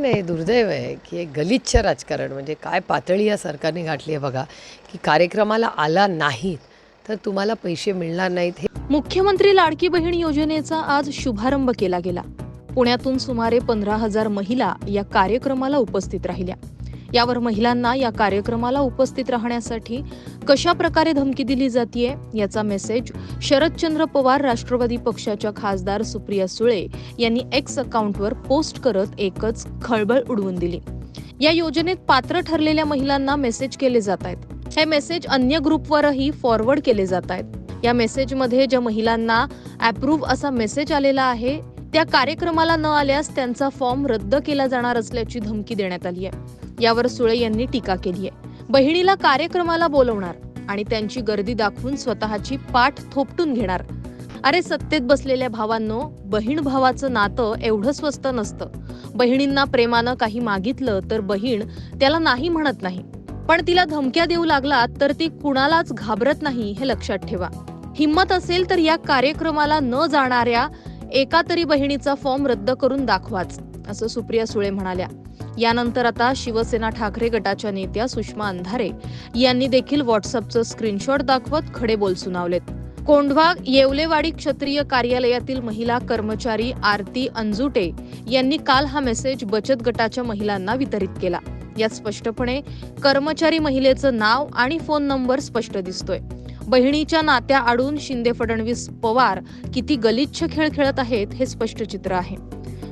नाही दुर्दैव आहे की एक गलिच्छ राजकारण म्हणजे काय पातळी या सरकारने गाठली आहे बघा की कार्यक्रमाला आला नाहीत तर तुम्हाला पैसे मिळणार नाहीत हे मुख्यमंत्री लाडकी बहीण योजनेचा आज शुभारंभ केला गेला. पुण्यातून सुमारे पंधरा हजार महिला या कार्यक्रमाला उपस्थित राहिल्या. यावर महिलांना या कार्यक्रमाला उपस्थित राहण्यासाठी कशा प्रकारे धमकी दिली जातीये याचा मेसेज शरदचंद्र पवार राष्ट्रवादी पक्षाच्या खासदार सुप्रिया सुळे यांनी एक्स अकाउंटवर पोस्ट करत एकच खळबळ उडवून दिली. या योजनेत पात्र ठरलेल्या महिलांना मेसेज केले जात आहेत. हे मेसेज अन्य ग्रुपवरही फॉरवर्ड केले जात आहेत. या मेसेजमध्ये ज्या महिलांना अप्रूव्ह असा मेसेज आलेला आहे त्या कार्यक्रमाला न आल्यास त्यांचा फॉर्म रद्द केला जाणार असल्याची धमकी देण्यात आली आहे. यावर सुळे यांनी टीका केली आहे. बहिणीला कार्यक्रमाला बोलवणार आणि त्यांची गर्दी दाखवून स्वतःची पाठ थोपटून घेणार. अरे सत्तेत बसलेल्या भावांनो बहीण भावाचं नातं एवढं स्वस्त नसतं. बहिणींना प्रेमानं काही मागितलं तर बहीण त्याला नाही म्हणत नाही. पण तिला धमक्या देऊ लागलात तर ती कुणालाच घाबरत नाही हे लक्षात ठेवा. हिंमत असेल तर या कार्यक्रमाला न जाणाऱ्या एका तरी बहिणीचा फॉर्म रद्द करून दाखवाच. असं सुप्रिया सुळे म्हणाल्या. यानंतर आता शिवसेना ठाकरे गटाच्या नेत्या सुषमा अंधारे यांनी देखील व्हॉट्सअपचं स्क्रीनशॉट दाखवत खडे बोल सुनावलेत. कोंढवा येवलेवाडी क्षत्रिय कार्यालयातील महिला कर्मचारी आरती अंजुटे यांनी काल हा मेसेज बचत गटाच्या महिलांना वितरित केला. यात स्पष्टपणे कर्मचारी महिलेचं नाव आणि फोन नंबर स्पष्ट दिसतोय. बहिणीच्या नात्या आडून शिंदे फडणवीस पवार किती गलिच्छ खेळ खेळत आहेत हे स्पष्ट चित्र आहे.